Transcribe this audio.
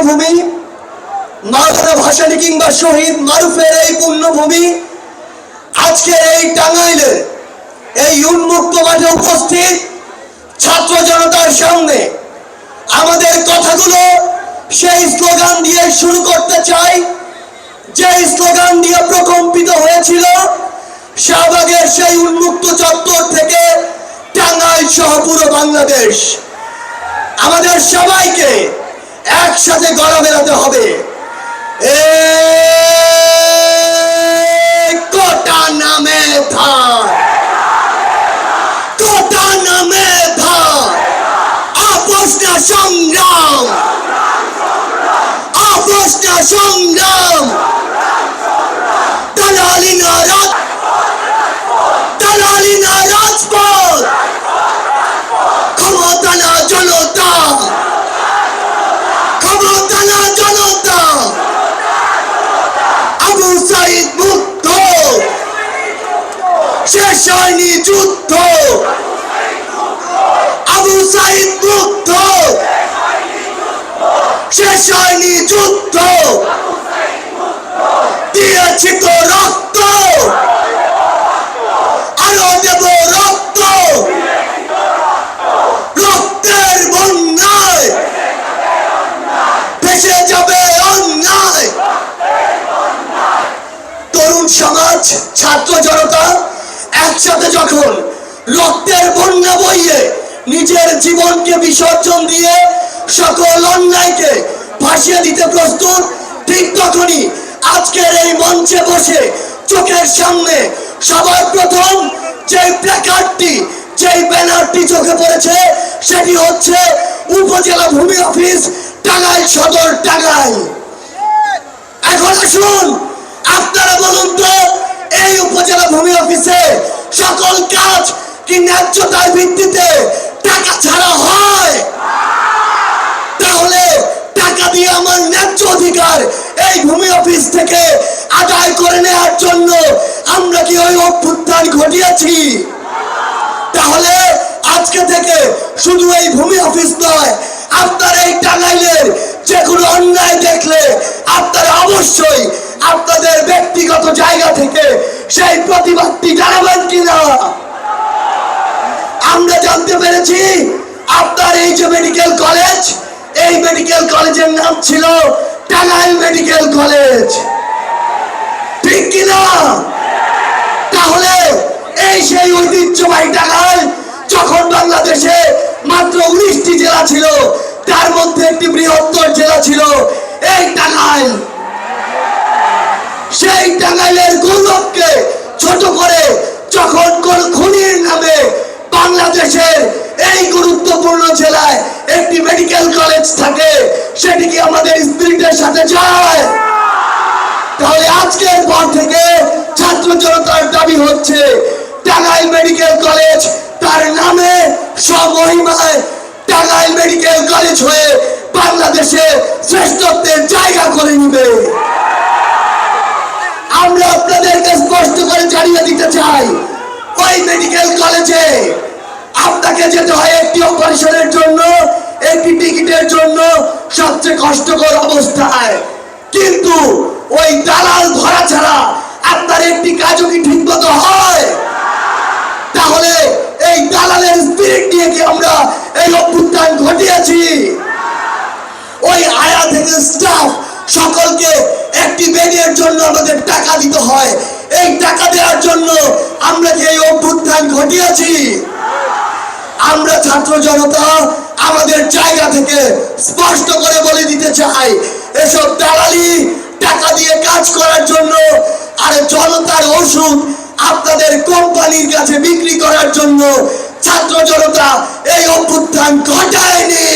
পুণ্যভূমি মাওলানা ভাসানী কিংবা শহীদ মারুফের এই পুণ্যভূমি আজকে এই টাঙ্গাইলে, এই উন্মুক্ত মাঠে উপস্থিত ছাত্র জনতার সামনে আমাদের কথাগুলো সেই স্লোগান দিয়ে শুরু করতে চাই। যে স্লোগান দিয়ে প্রকম্পিত হয়েছিল, শাহবাগের সেই উন্মুক্ত চত্বর থেকে টাঙ্গাইল সহ পুরো বাংলাদেশ। আমাদের সবাইকে একসাথে গড়া বেড়াতে হবে। কোটা নামে ধার কোটা নামে ধার আপোষ সংগ্রাম। সংগ্রাম। শেষ হয়নি যুদ্ধ। আবু সাইদ মুক্ত শেষ হয়নি যুদ্ধ। দিয়েছি তো রক্ত। আরও দেব রক্ত। রক্তের বন্যায় ভেসে যাবে অন্যায়। তরুণ সমাজ, ছাত্র জনতা একসাথে যখন রক্তের বন্যা বইয়ে নিজের জীবনকে বিসর্জন দিয়ে সকল অন্যায়কে ভাসিয়ে দিতে প্রস্তুত, ঠিক তখনই আজকের এই মঞ্চে বসে চোখের সামনে সবার প্রথম যে প্ল্যাকার্ডটি যেই ব্যানারটি চোখে পড়েছে, সেটি হচ্ছে উপজেলা ভূমি অফিস, টাঙ্গাইল সদর, টাঙ্গাইল। এখন আসুন, আপনারা বলুন তো, এই উপজেলা ভূমি অফিসে সকল কাজ কি ন্যায্যতার ভিত্তিতে টাকা ছাড়া হয়? তাহলে টাকা দিয়ে আমার ন্যায্য অধিকার এই ভূমি অফিস থেকে আদায় করে নেওয়ার জন্য আমরা কি ওই অভ্যুত্থান ঘটিয়েছি? তাহলে আজকে থেকে শুধু এই ভূমি অফিস নয়, আপনার এই টাঙ্গাইলের যে কোনো অন্যায় দেখলে আপনারা অবশ্যই আপনাদের ব্যক্তিগত জায়গা থেকে সেই প্রতিবাদটি জানাবেন কিনা? আমরা জানতে পেরেছি আপনার এই যে মেডিকেল কলেজ, এই মেডিকেল কলেজের নাম ছিল টাঙ্গাইল মেডিকেল কলেজ। ঠিক কিনা? তাহলে এই সেই ঐতিহ্যবাহী টাঙ্গাইল যখন বাংলাদেশে মাত্র উনিশটি জেলা ছিল, তার মধ্যে একটি বৃহত্তর জেলা ছিল এই টাঙ্গাইল। সেই টাঙ্গাইলের গৌরবকে যখন খুনির নামে বাংলাদেশের এই গুরুত্বপূর্ণ জেলায় একটি মেডিকেল কলেজ থাকে, সেটি কি আমাদের স্পিরিটের সাথে যায়? তাহলে আজকের পর থেকে ছাত্র জনতার দাবি হচ্ছে, টাঙ্গাইল মেডিকেল কলেজ তার নামে স্বমহিমায় টাঙ্গাইল মেডিকেল কলেজ হয়ে বাংলাদেশে শ্রেষ্ঠত্বের জায়গা করে নিবে। আমরা আপনাদেরকে স্পষ্ট করে জানিয়ে দিতে চাই ওই মেডিকেল কলেজে? আপনাকে যেতে হয় একটি অপারেশনের জন্য, একটি টিকিটের জন্য সবচেয়ে কষ্টকর অবস্থায়। কিন্তু ওই দালাল ধরা ছাড়া আপনার একটি কাজও কি ঠিক মতো হয়? তাহলে এই দালালের স্পিরিট নিয়ে কি আমরা এই অভ্যুত্থান ঘটিয়েছি? ওই আয়া থেকে স্টাফ সকলকে একটি বেডের জন্য আমাদের টাকা দিতে হয়। ঘটিয়েছি। আমরা ছাত্র জনতা আমাদের জায়গা থেকে স্পষ্ট করে বলে দিতে চাই, এসব দালালি, টাকা দিয়ে কাজ করার জন্য আর জনতার ওষুধ আপনাদের কোম্পানির কাছে বিক্রি করার জন্য ছাত্র জনতা এই অভ্যুত্থান ঘটায়নি।